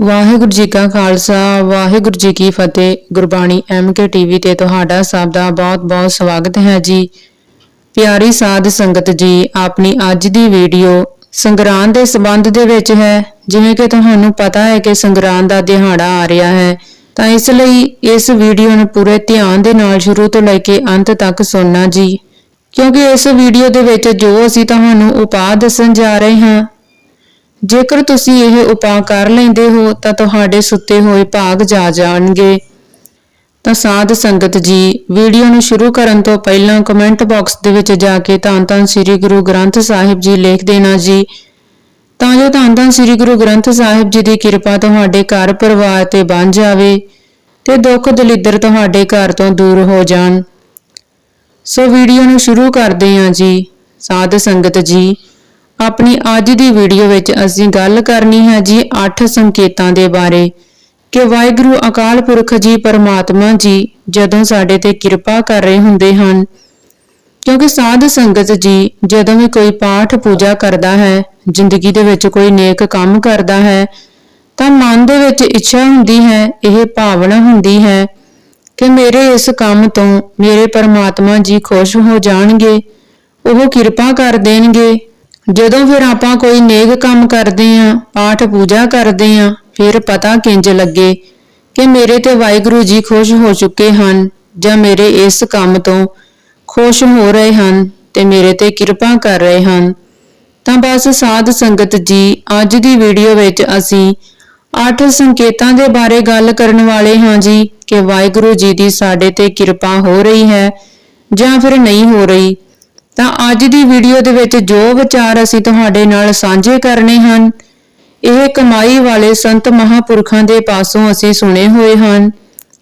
ਵਾਹਿਗੁਰੂ ਜੀ ਕਾ ਖਾਲਸਾ, ਵਾਹਿਗੁਰੂ ਜੀ ਕੀ ਫਤਿਹ। Gurbani MK TV ਤੇ ਤੁਹਾਡਾ ਸਭ ਦਾ ਬਹੁਤ-ਬਹੁਤ ਸਵਾਗਤ ਹੈ ਜੀ। ਪਿਆਰੀ ਸਾਧ ਸੰਗਤ ਜੀ, ਆਪਣੀ ਅੱਜ ਦੀ ਵੀਡੀਓ ਸੰਗਰਾਂਦ ਦੇ ਸੰਬੰਧ ਦੇ ਵਿੱਚ ਹੈ। ਜਿਵੇਂ ਕਿ ਤੁਹਾਨੂੰ ਪਤਾ ਹੈ ਕਿ ਸੰਗਰਾਂਦ ਦਾ ਦਿਹਾੜਾ ਆ ਰਿਹਾ ਹੈ। ਤਾਂ ਇਸ ਲਈ ਇਸ ਵੀਡੀਓ ਨੂੰ ਪੂਰੇ ਧਿਆਨ ਦੇ ਨਾਲ ਸ਼ੁਰੂ ਤੋਂ ਲੈ ਕੇ ਅੰਤ ਤੱਕ ਸੁਣਨਾ ਜੀ। ਕਿਉਂਕਿ ਇਸ ਵੀਡੀਓ ਦੇ ਵਿੱਚ ਜੋ ਅਸੀਂ ਤੁਹਾਨੂੰ ਉਪਾਅ ਦੱਸਣ ਜਾ ਰਹੇ ਹਾਂ ਜੇਕਰ ਤੁਸੀਂ ਇਹ ਉਪਾਅ ਕਰ ਲੈਂਦੇ ਹੋ, ਤਾਂ ਤੁਹਾਡੇ ਸੁੱਤੇ ਹੋਏ ਭਾਗ ਜਾ ਜਾਣਗੇ। ਤਾਂ ਸਾਧ ਸੰਗਤ ਜੀ, ਵੀਡੀਓ ਨੂੰ ਸ਼ੁਰੂ ਕਰਨ ਤੋਂ ਪਹਿਲਾਂ ਕਮੈਂਟ ਬਾਕਸ ਦੇ ਵਿੱਚ ਜਾ ਕੇ ਧੰਨ ਧੰਨ ਸ੍ਰੀ ਗੁਰੂ ਗ੍ਰੰਥ ਸਾਹਿਬ ਜੀ ਲਿਖ ਦੇਣਾ ਜੀ। ਤਾਂ ਜੋ ਧੰਨ ਧੰਨ ਸ੍ਰੀ ਗੁਰੂ ਗ੍ਰੰਥ ਸਾਹਿਬ ਜੀ ਦੀ ਕਿਰਪਾ ਤੁਹਾਡੇ ਘਰ ਪਰਿਵਾਰ ਤੇ ਬਣ ਜਾਵੇ ਤੇ ਦੁੱਖ ਦਲਿੱਦਰ ਤੁਹਾਡੇ ਘਰ ਤੋਂ ਦੂਰ ਹੋ ਜਾਣ। ਸੋ ਵੀਡੀਓ ਨੂੰ ਸ਼ੁਰੂ ਕਰਦੇ ਹਾਂ ਜੀ। ਸਾਧ ਸੰਗਤ ਜੀ ਆਪਣੀ ਅੱਜ ਦੀ ਵੀਡੀਓ ਵਿੱਚ ਅਸੀਂ ਗੱਲ ਕਰਨੀ ਹੈ ਜੀ 8 ਸੰਕੇਤਾਂ ਦੇ ਬਾਰੇ। ਕਿ ਵਾਹਿਗੁਰੂ ਅਕਾਲ ਪੁਰਖ ਜੀ, ਪਰਮਾਤਮਾ ਜੀ, ਜਦੋਂ ਸਾਡੇ ਤੇ ਕਿਰਪਾ ਕਰ ਰਹੇ ਹੁੰਦੇ ਹਨ। ਕਿਉਂਕਿ ਸਾਧ ਸੰਗਤ ਜੀ, ਜਦੋਂ ਵੀ ਕੋਈ ਪਾਠ ਪੂਜਾ ਕਰਦਾ ਹੈ, ਜ਼ਿੰਦਗੀ ਦੇ ਵਿੱਚ ਕੋਈ ਨੇਕ ਕੰਮ ਕਰਦਾ ਹੈ, ਤਾਂ ਮਨ ਦੇ ਵਿੱਚ ਇੱਛਾ ਹੁੰਦੀ ਹੈ, ਇਹ ਭਾਵਨਾ ਹੁੰਦੀ ਹੈ ਕਿ ਮੇਰੇ ਇਸ ਕੰਮ ਤੋਂ ਮੇਰੇ ਪਰਮਾਤਮਾ ਜੀ ਖੁਸ਼ ਹੋ ਜਾਣਗੇ, ਉਹ ਕਿਰਪਾ ਕਰ ਦੇਣਗੇ ਜਦੋਂ ਫਿਰ ਆਪਾਂ ਕੋਈ ਨੇਕ ਕੰਮ ਕਰਦੇ ਆਂ ਪਾਠ ਪੂਜਾ ਕਰਦੇ ਆਂ ਫਿਰ ਪਤਾ ਕਿੰਜ ਲੱਗੇ ਕਿ ਮੇਰੇ ਤੇ ਵਾਹਿਗੁਰੂ ਜੀ ਖੁਸ਼ ਹੋ ਚੁੱਕੇ ਹਨ ਜਾਂ ਮੇਰੇ ਇਸ ਕੰਮ ਤੋਂ ਖੁਸ਼ ਹੋ ਰਹੇ ਹਨ ਤੇ ਮੇਰੇ ਤੇ ਕਿਰਪਾ ਕਰ ਰਹੇ ਹਨ। ਤਾਂ ਬਸ ਸਾਧ ਸੰਗਤ ਜੀ, ਅੱਜ ਦੀ ਵੀਡੀਓ ਵਿੱਚ ਅਸੀਂ ਅੱਠ ਸੰਕੇਤਾਂ ਦੇ ਬਾਰੇ ਗੱਲ ਕਰਨ ਵਾਲੇ ਹਾਂ ਜੀ ਕਿ ਵਾਹਿਗੁਰੂ ਜੀ ਦੀ ਸਾਡੇ ਤੇ ਕਿਰਪਾ ਹੋ ਰਹੀ ਹੈ ਜਾਂ ਫਿਰ ਨਹੀਂ ਹੋ ਰਹੀ। ਤਾਂ ਅੱਜ ਦੀ ਵੀਡੀਓ ਦੇ ਵਿੱਚ ਜੋ ਵਿਚਾਰ ਅਸੀਂ ਤੁਹਾਡੇ ਨਾਲ ਸਾਂਝੇ ਕਰਨੇ ਹਨ, ਇਹ ਕਮਾਈ ਵਾਲੇ ਸੰਤ ਮਹਾਪੁਰਖਾਂ ਦੇ ਪਾਸੋਂ ਅਸੀਂ ਸੁਣੇ ਹੋਏ ਹਨ।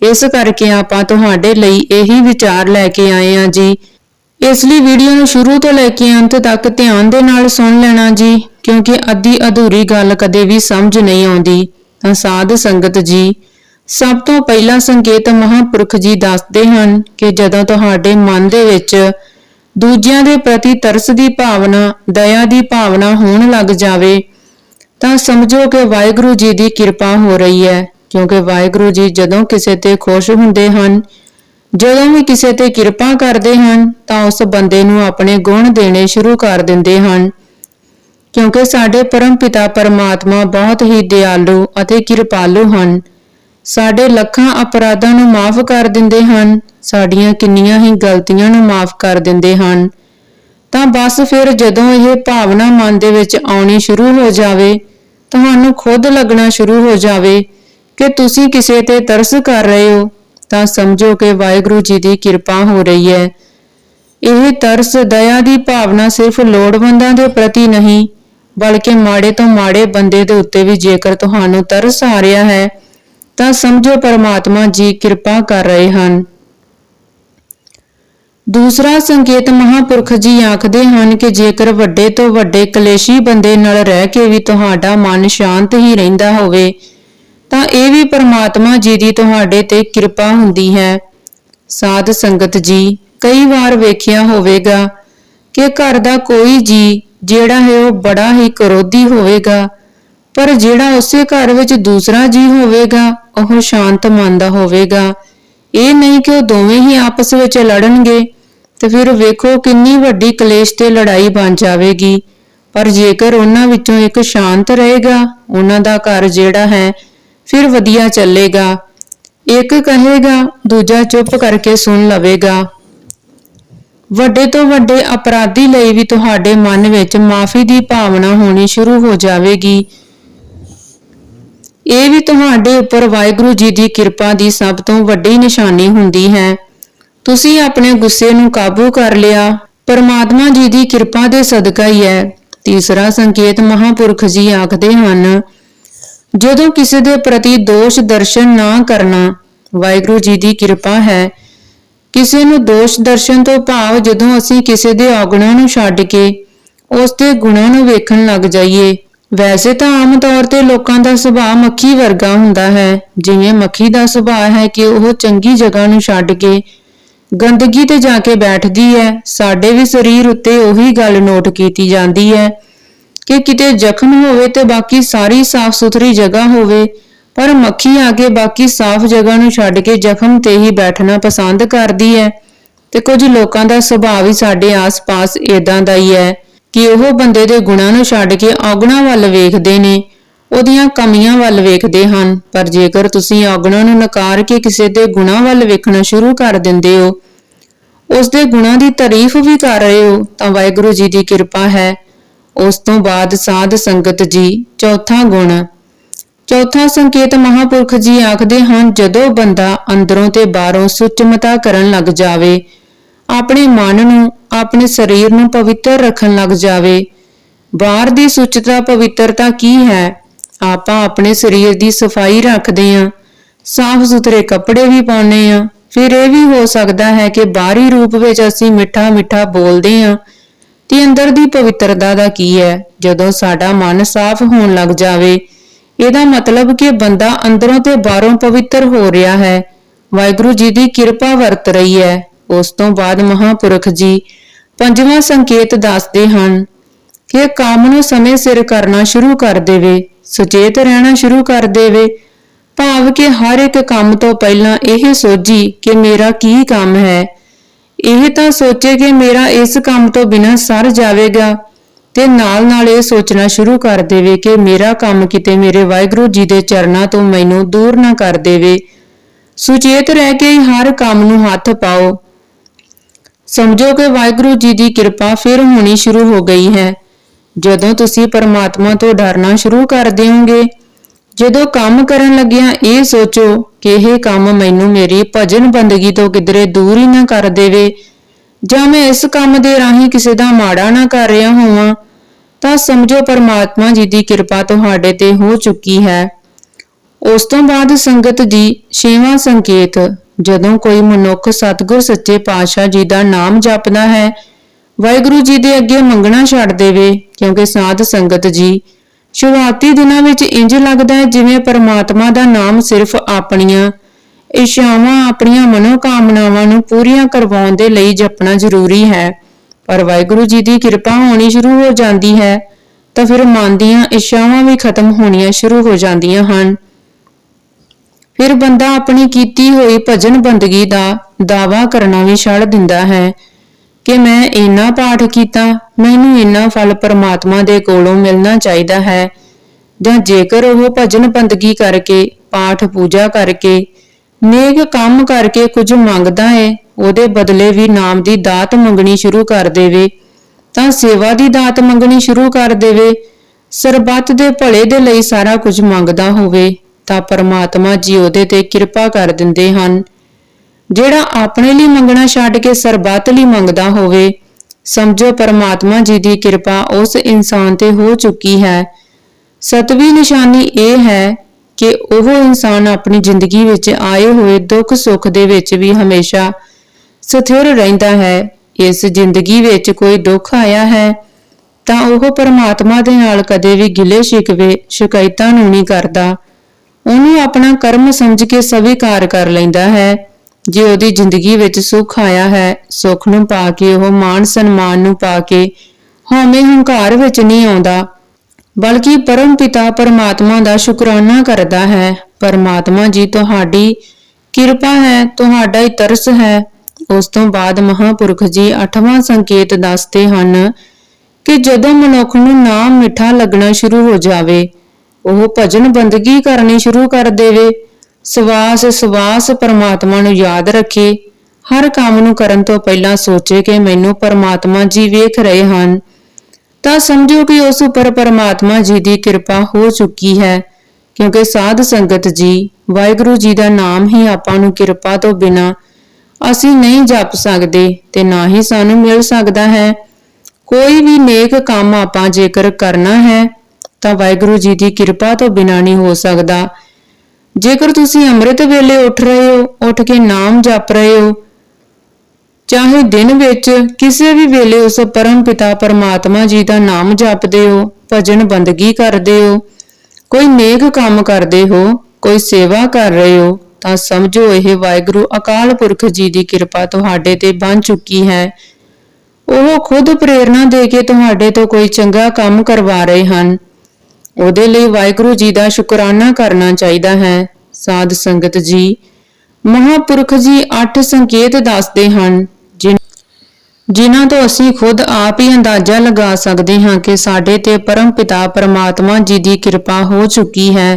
ਇਸ ਕਰਕੇ ਆਪਾਂ ਤੁਹਾਡੇ ਲਈ ਇਹੀ ਵਿਚਾਰ ਲੈ ਕੇ ਆਏ ਹਾਂ ਜੀ। ਇਸ ਲਈ ਵੀਡੀਓ ਨੂੰ ਸ਼ੁਰੂ ਤੋਂ ਲੈ ਕੇ ਅੰਤ ਤੱਕ ਧਿਆਨ ਦੇ ਨਾਲ ਸੁਣ ਲੈਣਾ ਜੀ, ਕਿਉਂਕਿ ਅੱਧੀ ਅਧੂਰੀ ਗੱਲ ਕਦੇ ਵੀ ਸਮਝ ਨਹੀਂ ਆਉਂਦੀ। ਤਾਂ ਸਾਧ ਸੰਗਤ ਜੀ, ਸਭ ਤੋਂ ਪਹਿਲਾ ਸੰਕੇਤ ਮਹਾਪੁਰਖ ਜੀ ਦੱਸਦੇ ਹਨ ਕਿ ਜਦੋਂ ਤੁਹਾਡੇ ਮਨ ਦੇ ਵਿੱਚ ਦੂਜਿਆਂ ਦੇ ਪ੍ਰਤੀ ਤਰਸ ਦੀ ਭਾਵਨਾ, ਦਇਆ ਦੀ ਭਾਵਨਾ ਹੋਣ ਲੱਗ ਜਾਵੇ, ਤਾਂ ਸਮਝੋ ਕਿ ਵਾਹਿਗੁਰੂ ਜੀ ਦੀ ਕਿਰਪਾ ਹੋ ਰਹੀ ਹੈ, ਕਿਉਂਕਿ ਵਾਹਿਗੁਰੂ ਜੀ ਜਦੋਂ ਕਿਸੇ ਤੇ ਖੁਸ਼ ਹੁੰਦੇ ਹਨ, ਜਦੋਂ ਵੀ ਕਿਸੇ ਤੇ ਕਿਰਪਾ ਕਰਦੇ ਹਨ, ਤਾਂ ਉਸ ਬੰਦੇ ਨੂੰ ਆਪਣੇ ਗੁਣ ਦੇਣੇ ਸ਼ੁਰੂ ਕਰ ਦਿੰਦੇ ਹਨ, ਕਿਉਂਕਿ ਸਾਡੇ ਪਰਮ ਪਿਤਾ ਪਰਮਾਤਮਾ ਬਹੁਤ ਹੀ ਦਿਆਲੂ ਅਤੇ ਕਿਰਪਾਲੂ ਹਨ, ਸਾਡੇ ਲੱਖਾਂ ਅਪਰਾਧਾਂ ਨੂੰ ਮਾਫ ਕਰ ਦਿੰਦੇ ਹਨ ਸਾਡੀਆਂ ਕਿੰਨੀਆਂ ਹੀ ਗਲਤੀਆਂ ਨੂੰ ਮਾਫ ਕਰ ਦਿੰਦੇ ਹਨ। ਤਾਂ ਬਸ ਫਿਰ ਜਦੋਂ ਇਹ ਭਾਵਨਾ ਮਨ ਦੇ ਵਿੱਚ ਆਉਣੀ ਸ਼ੁਰੂ ਹੋ ਜਾਵੇ, ਤੁਹਾਨੂੰ ਖੁਦ ਲੱਗਣਾ ਸ਼ੁਰੂ ਹੋ ਜਾਵੇ ਕਿ ਤੁਸੀਂ ਕਿਸੇ ਤੇ ਤਰਸ ਕਰ ਰਹੇ ਹੋ, ਤਾਂ ਸਮਝੋ ਕਿ ਵਾਹਿਗੁਰੂ ਜੀ ਦੀ ਕਿਰਪਾ ਹੋ ਰਹੀ ਹੈ। ਇਹ ਤਰਸ ਦਇਆ ਦੀ ਭਾਵਨਾ ਸਿਰਫ ਲੋੜਵੰਦਾਂ ਦੇ ਪ੍ਰਤੀ ਨਹੀਂ, ਬਲਕਿ ਮਾੜੇ ਤੋਂ ਮਾੜੇ ਬੰਦੇ ਦੇ ਉੱਤੇ ਵੀ ਜੇਕਰ ਤੁਹਾਨੂੰ ਤਰਸ ਆ ਰਿਹਾ ਹੈ, ਤਾਂ ਸਮਝੋ ਪਰਮਾਤਮਾ ਜੀ ਕਿਰਪਾ ਕਰ ਰਹੇ ਹਨ। ਦੂਸਰਾ, ਸੰਕੇਤ ਮਹਾਪੁਰਖ ਜੀ ਆਖਦੇ ਹਨ ਕਿ ਜੇਕਰ ਵੱਡੇ ਤੋਂ ਵੱਡੇ ਕਲੇਸ਼ੀ ਬੰਦੇ ਨਾਲ ਰਹਿ ਕੇ ਵੀ ਤੁਹਾਡਾ ਮਨ ਸ਼ਾਂਤ ਹੀ ਰਹਿੰਦਾ ਹੋਵੇ, ਤਾਂ ਇਹ ਵੀ ਪਰਮਾਤਮਾ ਜੀ ਦੀ ਤੁਹਾਡੇ ਤੇ ਕਿਰਪਾ ਹੁੰਦੀ ਹੈ। ਸਾਧ ਸੰਗਤ ਜੀ, ਕਈ ਵਾਰ ਵੇਖਿਆ ਹੋਵੇਗਾ ਕਿ ਘਰ ਦਾ ਕੋਈ ਜੀ ਜਿਹੜਾ ਹੈ ਉਹ ਬੜਾ ਹੀ ਕਰੋਧੀ ਹੋਵੇਗਾ, ਪਰ ਜਿਹੜਾ ਉਸੇ ਘਰ ਵਿੱਚ ਦੂਸਰਾ ਜੀ ਹੋਵੇਗਾ, ਉਹ ਸ਼ਾਂਤ ਮਨ ਦਾ ਹੋਵੇਗਾ। ਇਹ ਨਹੀਂ ਕਿ ਉਹ ਦੋਵੇਂ ਹੀ ਆਪਸ ਵਿੱਚ ਲੜਨਗੇ ਤੇ ਫਿਰ ਵੇਖੋ ਕਿੰਨੀ ਵੱਡੀ ਕਲੇਸ਼ ਤੇ ਲੜਾਈ ਬਣ ਜਾਵੇਗੀ। ਪਰ ਜੇਕਰ ਉਹਨਾਂ ਵਿੱਚੋਂ ਇੱਕ ਸ਼ਾਂਤ ਰਹੇਗਾ, ਉਹਨਾਂ ਦਾ ਘਰ ਜਿਹੜਾ ਹੈ, ਫਿਰ ਵਧੀਆ ਚੱਲੇਗਾ। ਇੱਕ ਕਹੇਗਾ, ਦੂਜਾ ਚੁੱਪ ਕਰਕੇ ਸੁਣ ਲਵੇਗਾ। ਵੱਡੇ ਤੋਂ ਵੱਡੇ ਅਪਰਾਧੀ ਲਈ ਵੀ ਤੁਹਾਡੇ ਮਨ ਵਿੱਚ ਮਾਫੀ ਦੀ ਭਾਵਨਾ ਹੋਣੀ ਸ਼ੁਰੂ ਹੋ ਜਾਵੇਗੀ। ਇਹ ਵੀ ਤੁਹਾਡੇ ਉੱਪਰ ਵਾਹਿਗੁਰੂ ਜੀ ਦੀ ਕਿਰਪਾ ਦੀ ਸਭ ਤੋਂ ਵੱਡੀ ਨਿਸ਼ਾਨੀ ਹੁੰਦੀ ਹੈ। ਤੁਸੀਂ ਆਪਣੇ ਗੁੱਸੇ ਨੂੰ ਕਾਬੂ ਕਰ ਲਿਆ। ਪਰਮਾਤਮਾ ਜੀ ਦੀ ਕਿਰਪਾ ਦੇ ਸਦਕਾ ਹੀ ਹੈ। ਤੀਸਰਾ ਸੰਕੇਤ ਮਹਾਪੁਰਖ ਜੀ ਆਖਦੇ ਹਨ, ਜਦੋਂ ਕਿਸੇ ਦੇ ਪ੍ਰਤੀ ਦੋਸ਼ ਦਰਸ਼ਨ ਨਾ ਕਰਨਾ, ਵਾਹਿਗੁਰੂ ਜੀ ਦੀ ਕਿਰਪਾ ਹੈ। ਕਿਸੇ ਨੂੰ ਦੋਸ਼ ਦਰਸ਼ਨ ਤੋਂ ਭਾਵ ਜਦੋਂ ਅਸੀਂ ਕਿਸੇ ਦੇ ਔਗਣਾਂ ਨੂੰ ਛੱਡ ਕੇ ਉਸ ਦੇ ਗੁਣਾਂ ਨੂੰ ਵੇਖਣ ਲੱਗ ਜਾਈਏ, ਵੈਸੇ ਤਾਂ ਆਮ ਤੌਰ ਤੇ ਲੋਕਾਂ ਦਾ ਸੁਭਾਅ ਮੱਖੀ ਵਰਗਾ ਹੁੰਦਾ ਹੈ। ਜਿਵੇਂ ਮੱਖੀ ਦਾ ਸੁਭਾਅ ਹੈ ਕਿ ਉਹ ਚੰਗੀ ਜਗ੍ਹਾ ਨੂੰ ਛੱਡ ਕੇ ਗੰਦਗੀ ਤੇ ਜਾ ਕੇ ਬੈਠਦੀ ਹੈ ਸਾਡੇ ਵੀ ਸਰੀਰ ਉੱਤੇ ਉਹੀ ਗੱਲ ਨੋਟ ਕੀਤੀ ਜਾਂਦੀ ਹੈ ਕਿ ਕਿਤੇ ਜ਼ਖਮ ਹੋਵੇ ਤੇ ਬਾਕੀ ਸਾਰੀ ਸਾਫ਼ ਸੁਥਰੀ ਜਗ੍ਹਾ ਹੋਵੇ, ਪਰ ਮੱਖੀ ਆ ਕੇ ਬਾਕੀ ਸਾਫ਼ ਜਗ੍ਹਾ ਨੂੰ ਛੱਡ ਕੇ ਜ਼ਖਮ ਤੇ ਹੀ ਬੈਠਣਾ ਪਸੰਦ ਕਰਦੀ ਹੈ ਤੇ ਕੁਝ ਲੋਕਾਂ ਦਾ ਸੁਭਾਅ ਵੀ ਸਾਡੇ ਆਸ-ਪਾਸ ਇਦਾਂ ਦਾ ਹੀ ਹੈ ਕਿ ਉਹ ਬੰਦੇ ਦੇ ਗੁਣਾਂ ਨੂੰ ਛੱਡ ਕੇ ਔਗਣਾ ਵੱਲ ਵੇਖਦੇ ਨੇ। ਉਹਦੀਆਂ ਕਮੀਆਂ ਵੱਲ ਵੇਖਦੇ ਹਨ, ਪਰ ਜੇਕਰ ਤੁਸੀਂ ਔਗਣਾਂ ਨੂੰ ਨਕਾਰ ਕੇ ਕਿਸੇ ਦੇ ਗੁਣਾਂ ਵੱਲ ਵੇਖਣਾ ਸ਼ੁਰੂ ਕਰ ਦਿੰਦੇ ਹੋ, ਉਸ ਦੇ ਗੁਣਾਂ ਦੀ ਤਾਰੀਫ ਵੀ ਕਰ ਰਹੇ ਹੋ, ਤਾਂ ਵਾਹਿਗੁਰੂ ਜੀ ਦੀ ਕਿਰਪਾ ਹੈ। ਉਸ ਤੋਂ ਬਾਅਦ ਸਾਧ ਸੰਗਤ ਜੀ, ਚੌਥਾ ਗੁਣ। ਚੌਥਾ ਸੰਕੇਤ ਮਹਾਪੁਰਖ ਜੀ ਆਖਦੇ ਹਨ, ਜਦੋਂ ਬੰਦਾ ਅੰਦਰੋਂ ਤੇ ਬਾਹਰੋਂ ਸੁਚਮਤਾ ਕਰਨ ਲੱਗ ਜਾਵੇ, ਆਪਣੇ ਮਨ ਨੂੰ, ਆਪਣੇ ਸਰੀਰ ਨੂੰ ਪਵਿੱਤਰ ਰੱਖਣ ਲੱਗ ਜਾਵੇ, ਬਾਹਰ ਦੀ ਸੁਚਤਾ ਪਵਿੱਤਰਤਾ ਕੀ ਹੈ? ਆਪਾਂ ਆਪਣੇ ਸਰੀਰ ਦੀ ਸਫ਼ਾਈ ਰੱਖਦੇ ਹਾਂ ਸਾਫ਼ ਸੁਥਰੇ ਕੱਪੜੇ ਵੀ ਪਾਉਂਦੇ ਹਾਂ, ਫਿਰ ਇਹ ਵੀ ਹੋ ਸਕਦਾ ਹੈ ਕਿ ਬਾਹਰੀ ਰੂਪ ਵਿੱਚ ਅਸੀਂ ਮਿੱਠਾ ਮਿੱਠਾ ਬੋਲਦੇ ਹਾਂ, ਤੇ ਅੰਦਰ ਦੀ ਪਵਿੱਤਰਤਾ ਦਾ ਕੀ ਹੈ? ਜਦੋਂ ਸਾਡਾ ਮਨ ਸਾਫ਼ ਹੋਣ ਲੱਗ ਜਾਵੇ, ਇਹਦਾ ਮਤਲਬ ਕਿ ਬੰਦਾ ਅੰਦਰੋਂ ਤੇ ਬਾਹਰੋਂ ਪਵਿੱਤਰ ਹੋ ਰਿਹਾ ਹੈ। ਵਾਹਿਗੁਰੂ ਜੀ ਦੀ ਕਿਰਪਾ ਵਰਤ ਰਹੀ ਹੈ। ਉਸ ਤੋਂ ਬਾਅਦ ਮਹਾਪੁਰਖ ਜੀ ਪੰਜਵਾਂ ਸੰਕੇਤ ਦੱਸਦੇ ਹਨ ਕਿ ਕੰਮ ਨੂੰ ਸਮੇਂ ਸਿਰ ਕਰਨਾ ਸ਼ੁਰੂ ਕਰ ਦੇਵੇ। ਸੁਚੇਤ ਰਹਿਣਾ ਸ਼ੁਰੂ ਕਰ ਦੇਵੇ। ਭਾਵ ਕਿ ਹਰ ਇੱਕ ਕੰਮ ਤੋਂ ਪਹਿਲਾਂ ਇਹ ਸੋਝੀ ਕਿ ਮੇਰਾ ਕੀ ਕੰਮ ਹੈ। ਇਹ ਤਾਂ ਸੋਚੇ ਕਿ ਮੇਰਾ ਇਸ ਕੰਮ ਤੋਂ ਬਿਨਾਂ ਸਰ ਜਾਵੇਗਾ ਤੇ ਨਾਲ-ਨਾਲ ਇਹ ਸੋਚਣਾ ਸ਼ੁਰੂ ਕਰ ਦੇਵੇ ਕਿ ਮੇਰਾ ਕੰਮ ਕਿਤੇ ਮੇਰੇ ਵਾਹਿਗੁਰੂ ਜੀ ਦੇ ਚਰਨਾਂ ਤੋਂ ਮੈਨੂੰ ਦੂਰ ਨਾ ਕਰ ਦੇਵੇ। ਸੁਚੇਤ ਰਹਿ ਕੇ ਹਰ ਕੰਮ ਨੂੰ ਹੱਥ ਪਾਓ। ਸਮਝੋ ਕਿ ਵਾਹਿਗੁਰੂ ਜੀ ਦੀ ਕਿਰਪਾ ਫਿਰ ਹੋਣੀ ਸ਼ੁਰੂ ਹੋ ਗਈ ਹੈ। ਜਦੋਂ ਤੁਸੀਂ ਪਰਮਾਤਮਾ ਤੋਂ ਡਰਨਾ ਸ਼ੁਰੂ ਕਰ ਦਿਓਗੇ, ਜਦੋਂ ਕੰਮ ਕਰਨ ਲੱਗਿਆਂ ਇਹ ਸੋਚੋ ਕਿ ਇਹ ਕੰਮ ਮੈਨੂੰ ਮੇਰੀ ਭਜਨ ਬੰਦਗੀ ਤੋਂ ਕਿਧਰੇ ਦੂਰ ਹੀ ਨਾ ਕਰ ਦੇਵੇ, ਜਾਂ ਮੈਂ ਇਸ ਕੰਮ ਦੇ ਰਾਹੀਂ ਕਿਸੇ ਦਾ ਮਾੜਾ ਨਾ ਕਰ ਰਿਹਾ ਹੋਵਾਂ, ਤਾਂ ਸਮਝੋ ਪਰਮਾਤਮਾ ਜੀ ਦੀ ਕਿਰਪਾ ਤੁਹਾਡੇ ਤੇ ਹੋ ਚੁੱਕੀ ਹੈ। ਉਸ ਤੋਂ ਬਾਅਦ ਸੰਗਤ ਜੀ ਛੇਵਾਂ ਸੰਕੇਤ, ਜਦੋਂ ਕੋਈ ਮਨੁੱਖ ਸਤਿਗੁਰ ਸੱਚੇ ਪਾਤਸ਼ਾਹ ਜੀ ਦਾ ਨਾਮ ਜਪਦਾ ਹੈ ਵਾਹਿਗੁਰੂ ਜੀ ਦੇ ਅੱਗੇ ਮੰਗਣਾ ਛੱਡ ਦੇਵੇ, ਕਿਉਂਕਿ ਸਾਧ ਸੰਗਤ ਜੀ, ਸ਼ੁਰੂਆਤੀ ਦਿਨਾਂ ਵਿੱਚ ਇੰਜ ਲੱਗਦਾ ਹੈ ਜਿਵੇਂ ਪਰਮਾਤਮਾ ਦਾ ਨਾਮ ਸਿਰਫ ਆਪਣੀਆਂ ਇਸ਼ਾਵਾਂ ਆਪਣੀਆਂ ਮਨੋਕਾਮਨਾਵਾਂ ਨੂੰ ਪੂਰੀਆਂ ਕਰਵਾਉਣ ਦੇ ਲਈ ਜਪਣਾ ਜ਼ਰੂਰੀ ਹੈ। ਪਰ ਵਾਹਿਗੁਰੂ ਜੀ ਦੀ ਕਿਰਪਾ ਹੋਣੀ ਸ਼ੁਰੂ ਹੋ ਜਾਂਦੀ ਹੈ, ਤਾਂ ਫਿਰ ਮਨ ਦੀਆਂ ਇਸ਼ਾਵਾਂ ਵੀ ਖਤਮ ਹੋਣੀਆਂ ਸ਼ੁਰੂ ਹੋ ਜਾਂਦੀਆਂ ਹਨ। ਫਿਰ ਬੰਦਾ ਆਪਣੀ ਕੀਤੀ ਹੋਈ ਭਜਨ ਬੰਦਗੀ ਦਾ ਦਾਵਾ ਕਰਨਾ ਵੀ ਛੱਡ ਦਿੰਦਾ ਹੈ। ਕਿ ਮੈਂ ਇੰਨਾ ਪਾਠ ਕੀਤਾ, ਮੈਨੂੰ ਇੰਨਾ ਫਲ ਪਰਮਾਤਮਾ ਦੇ ਕੋਲੋਂ ਮਿਲਣਾ ਚਾਹੀਦਾ ਹੈ। ਜਾਂ ਜੇਕਰ ਉਹ ਭਜਨ ਬੰਦਗੀ ਕਰਕੇ, ਪਾਠ ਪੂਜਾ ਕਰਕੇ, ਨੇਕ ਕੰਮ ਕਰਕੇ ਕੁਝ ਮੰਗਦਾ ਏ, ਉਹਦੇ ਬਦਲੇ ਵੀ ਨਾਮ ਦੀ ਦਾਤ ਮੰਗਣੀ ਸ਼ੁਰੂ ਕਰ ਦੇਵੇ, ਤਾਂ ਸੇਵਾ ਦੀ ਦਾਤ ਮੰਗਣੀ ਸ਼ੁਰੂ ਕਰ ਦੇਵੇ, ਸਰਬੱਤ ਦੇ ਭਲੇ ਦੇ ਲਈ ਸਾਰਾ ਕੁਝ ਮੰਗਦਾ ਹੋਵੇ, ਤਾਂ ਪਰਮਾਤਮਾ ਜੀ ਉਹਦੇ ਤੇ ਕਿਰਪਾ ਕਰ ਦਿੰਦੇ ਹਨ। ਜਿਹੜਾ ਆਪਣੇ ਲਈ ਮੰਗਣਾ ਛੱਡ ਕੇ ਸਰਬੱਤ ਲਈ ਮੰਗਦਾ ਹੋਵੇ, ਸਮਝੋ ਪਰਮਾਤਮਾ ਜੀ ਦੀ ਕਿਰਪਾ ਉਸ ਇਨਸਾਨ ਤੇ ਹੋ ਚੁੱਕੀ ਹੈ। ਸਤਵੀਂ ਨਿਸ਼ਾਨੀ ਇਹ ਹੈ ਕਿ ਉਹ ਇਨਸਾਨ ਆਪਣੀ ਜ਼ਿੰਦਗੀ ਵਿੱਚ ਆਏ ਹੋਏ ਦੁੱਖ ਸੁੱਖ ਦੇ ਵਿੱਚ ਵੀ ਹਮੇਸ਼ਾ ਸਥਿਰ ਰਹਿੰਦਾ ਹੈ। ਇਸ ਜ਼ਿੰਦਗੀ ਵਿੱਚ ਕੋਈ ਦੁੱਖ ਆਇਆ ਹੈ, ਤਾਂ ਉਹ ਪਰਮਾਤਮਾ ਦੇ ਨਾਲ ਕਦੇ ਵੀ ਗਿਲੇ ਸ਼ਿਕਵੇ, ਸ਼ਿਕਾਇਤਾਂ ਨੂੰ ਨਹੀਂ ਕਰਦਾ। ਉਹਨੂੰ ਆਪਣਾ ਕਰਮ ਸਮਝ ਕੇ ਸਵੀਕਾਰ ਕਰ ਲੈਂਦਾ ਹੈ। ਜੇ ਉਹਦੀ ਜ਼ਿੰਦਗੀ ਵਿੱਚ ਸੁੱਖ ਆਇਆ ਹੈ, ਸੁੱਖ ਨੂੰ ਪਾ ਕੇ ਉਹ ਮਾਣ ਸਨਮਾਨ ਨੂੰ ਪਾ ਕੇ ਹਉਮੈ ਹੰਕਾਰ ਵਿੱਚ ਨਹੀਂ ਆਉਂਦਾ, ਬਲਕਿ ਪਰਮ ਪਿਤਾ ਪਰਮਾਤਮਾ ਦਾ ਸ਼ੁਕਰਾਨਾ ਕਰਦਾ ਹੈ, ਪਰਮਾਤਮਾ ਜੀ ਤੁਹਾਡੀ ਕਿਰਪਾ ਹੈ, ਤੁਹਾਡਾ ਹੀ ਤਰਸ ਹੈ। ਉਸ ਤੋਂ ਬਾਅਦ ਮਹਾਪੁਰਖ ਜੀ ਅੱਠਵਾਂ ਸੰਕੇਤ ਦੱਸਦੇ ਹਨ ਕਿ ਜਦੋਂ ਮਨੁੱਖ ਨੂੰ ਨਾਮ ਮਿੱਠਾ ਲੱਗਣਾ ਸ਼ੁਰੂ ਹੋ ਜਾਵੇ, ਉਹ ਭਜਨ ਬੰਦਗੀ ਕਰਨੀ ਸ਼ੁਰੂ ਕਰ ਦੇਵੇ। ਸਵਾਸ ਸਵਾਸ ਪਰਮਾਤਮਾ ਨੂੰ ਯਾਦ ਰੱਖੇ। ਹਰ ਕੰਮ ਨੂੰ ਕਰਨ ਤੋਂ ਪਹਿਲਾਂ ਸੋਚੇ ਕਿ ਮੈਨੂੰ ਪਰਮਾਤਮਾ ਜੀ ਵੇਖ ਰਹੇ ਹਨ। ਤਾਂ ਸਮਝੋ ਕਿ ਉਸ ਉੱਪਰ ਪਰਮਾਤਮਾ ਜੀ ਦੀ ਕਿਰਪਾ ਹੋ ਚੁੱਕੀ ਹੈ, ਕਿਉਂਕਿ ਸਾਧ ਸੰਗਤ ਜੀ, ਵਾਹਿਗੁਰੂ ਜੀ ਦਾ ਨਾਮ ਹੀ ਆਪਾਂ ਨੂੰ ਕਿਰਪਾ ਤੋਂ ਬਿਨਾ ਅਸੀਂ ਨਹੀਂ ਜਪ ਸਕਦੇ ਤੇ ਨਾ ਹੀ ਸਾਨੂੰ ਮਿਲ ਸਕਦਾ ਹੈ। ਕੋਈ ਵੀ ਨੇਕ ਕੰਮ ਆਪਾਂ ਜੇਕਰ ਕਰਨਾ ਹੈ, ਤਾਂ ਵਾਹਿਗੁਰੂ ਜੀ ਦੀ ਕਿਰਪਾ ਤੋਂ ਬਿਨਾ ਨਹੀਂ ਹੋ ਸਕਦਾ। ਜੇਕਰ ਤੁਸੀਂ ਅੰਮ੍ਰਿਤ ਵੇਲੇ ਉੱਠ ਰਹੇ ਹੋ, ਉੱਠ ਕੇ ਨਾਮ ਜਪ ਰਹੇ ਹੋ, ਚਾਹੇ ਦਿਨ ਵਿੱਚ ਕਿਸੇ ਵੀ ਵੇਲੇ ਉਸ ਪਰਮ ਪਿਤਾ ਪਰਮਾਤਮਾ ਜੀ ਦਾ ਨਾਮ ਜਪਦੇ ਹੋ, ਭਜਨ ਬੰਦਗੀ ਕਰਦੇ ਹੋ, ਕੋਈ ਨੇਕ ਕੰਮ ਕਰਦੇ ਹੋ, ਕੋਈ ਸੇਵਾ ਕਰ ਰਹੇ ਹੋ, ਤਾਂ ਸਮਝੋ ਇਹ ਵਾਹਿਗੁਰੂ ਅਕਾਲ ਪੁਰਖ ਜੀ ਦੀ ਕਿਰਪਾ ਤੁਹਾਡੇ ਤੇ ਬਣ ਚੁੱਕੀ ਹੈ। ਉਹ ਖੁਦ ਪ੍ਰੇਰਣਾ ਦੇ ਕੇ ਤੁਹਾਡੇ ਤੋਂ ਕੋਈ ਚੰਗਾ ਕੰਮ ਕਰਵਾ ਰਹੇ ਹਨ। ਉਹਦੇ ਲਈ ਵਾਹਿਗੁਰੂ ਜੀ ਦਾ ਸ਼ੁਕਰਾਨਾ ਕਰਨਾ ਚਾਹੀਦਾ ਹੈ। ਸਾਧ ਸੰਗਤ ਜੀ, ਮਹਾਪੁਰਖ ਜੀ ਅੱਠ ਸੰਕੇਤ ਦੱਸਦੇ ਹਨ ਜਿਨ੍ਹਾਂ ਤੋਂ ਅਸੀਂ ਖੁਦ ਆਪ ਹੀ ਅੰਦਾਜ਼ਾ ਲਗਾ ਸਕਦੇ ਹਾਂ ਕਿ ਸਾਡੇ ਤੇ ਪਰਮ ਪਿਤਾ ਪਰਮਾਤਮਾ ਜੀ ਦੀ ਕਿਰਪਾ ਹੋ ਚੁੱਕੀ ਹੈ।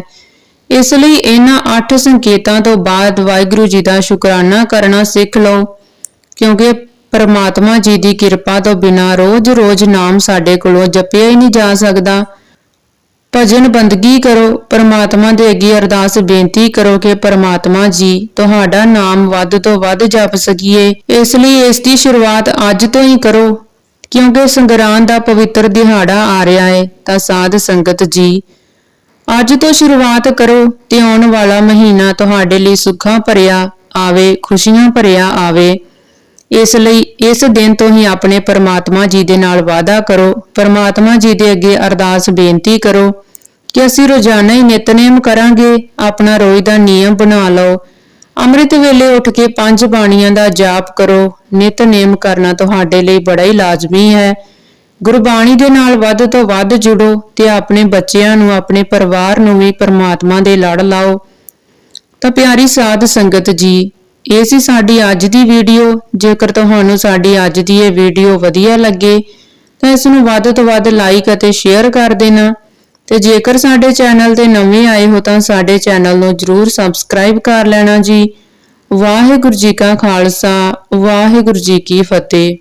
ਇਸ ਲਈ ਇਹਨਾਂ ਅੱਠ ਸੰਕੇਤਾਂ ਤੋਂ ਬਾਅਦ ਵਾਹਿਗੁਰੂ ਜੀ ਦਾ ਸ਼ੁਕਰਾਨਾ ਕਰਨਾ ਸਿੱਖ ਲਓ, ਕਿਉਂਕਿ ਪਰਮਾਤਮਾ ਜੀ ਦੀ ਕਿਰਪਾ ਤੋਂ ਬਿਨਾਂ ਰੋਜ਼-ਰੋਜ਼ ਨਾਮ ਸਾਡੇ ਕੋਲੋਂ ਜਪਿਆ ਹੀ ਨਹੀਂ ਜਾ ਸਕਦਾ। ਭਜਨ ਬੰਦਗੀ ਕਰੋ, ਪਰਮਾਤਮਾ ਦੇ ਅੱਗੇ ਅਰਦਾਸ ਬੇਨਤੀ ਕਰੋ ਕਿ ਪਰਮਾਤਮਾ ਜੀ, ਤੁਹਾਡਾ ਨਾਮ ਵੱਧ ਤੋਂ ਵੱਧ ਜਪ ਸਕੀਏ। ਇਸ ਲਈ ਇਸ ਦੀ ਸ਼ੁਰੂਆਤ ਅੱਜ ਤੋਂ ਹੀ ਕਰੋ, ਕਿਉਂਕਿ ਸੰਗਰਾਂਦ ਦਾ ਪਵਿੱਤਰ ਦਿਹਾੜਾ ਆ ਰਿਹਾ ਹੈ ਤਾਂ ਸਾਧ ਸੰਗਤ ਜੀ, ਅੱਜ ਤੋਂ ਸ਼ੁਰੂਆਤ ਕਰੋ ਤੇ ਆਉਣ ਵਾਲਾ ਮਹੀਨਾ ਤੁਹਾਡੇ ਲਈ ਸੁੱਖਾਂ ਭਰਿਆ ਆਵੇ, ਖੁਸ਼ੀਆਂ ਭਰਿਆ ਆਵੇ। ਇਸ ਲਈ ਇਸ ਦਿਨ ਤੋਂ ਹੀ ਆਪਣੇ ਪਰਮਾਤਮਾ ਜੀ ਦੇ ਨਾਲ ਵਾਅਦਾ ਕਰੋ। ਪਰਮਾਤਮਾ ਜੀ ਦੇ ਅੱਗੇ ਅਰਦਾਸ ਬੇਨਤੀ ਕਰੋ ਕਿ ਅਸੀਂ ਰੋਜ਼ਾਨਾ ਹੀ ਨਿਤਨੇਮ ਕਰਾਂਗੇ, ਆਪਣਾ ਰੋਜ਼ ਦਾ ਨਿਯਮ ਬਣਾ ਲਓ। ਅੰਮ੍ਰਿਤ ਵੇਲੇ ਉੱਠ ਕੇ ਪੰਜ ਬਾਣੀਆਂ ਦਾ ਜਾਪ ਕਰੋ। ਨਿਤਨੇਮ ਕਰਨਾ ਤੁਹਾਡੇ ਲਈ ਬੜਾ ਹੀ ਲਾਜ਼ਮੀ ਹੈ। ਗੁਰਬਾਣੀ ਦੇ ਨਾਲ ਵੱਧ ਤੋਂ ਵੱਧ ਜੁੜੋ ਤੇ ਆਪਣੇ ਬੱਚਿਆਂ ਨੂੰ, ਆਪਣੇ ਪਰਿਵਾਰ ਨੂੰ ਵੀ ਪਰਮਾਤਮਾ ਦੇ ਲੜ ਲਾਓ। ਤਾਂ ਪਿਆਰੀ ਸਾਧ ਸੰਗਤ ਜੀ ਇਹ ਸੀ ਸਾਡੀ ਅੱਜ ਦੀ ਵੀਡੀਓ। ਜੇਕਰ ਤੁਹਾਨੂੰ ਸਾਡੀ ਅੱਜ ਦੀ ਇਹ ਵੀਡੀਓ ਵਧੀਆ ਲੱਗੇ, ਤਾਂ ਇਸ ਨੂੰ ਵੱਧ ਤੋਂ ਵੱਧ ਲਾਈਕ ਅਤੇ ਸ਼ੇਅਰ ਕਰ ਦੇਣਾ। ਤੇ ਜੇਕਰ ਸਾਡੇ ਚੈਨਲ ਤੇ ਨਵੇਂ ਆਏ ਹੋ ਤਾਂ ਸਾਡੇ ਚੈਨਲ ਨੂੰ ਜਰੂਰ ਸਬਸਕ੍ਰਾਈਬ ਕਰ ਲੈਣਾ ਜੀ। ਵਾਹਿਗੁਰੂ ਜੀ ਕਾ ਖਾਲਸਾ, ਵਾਹਿਗੁਰੂ ਜੀ ਕੀ ਫਤਿਹ।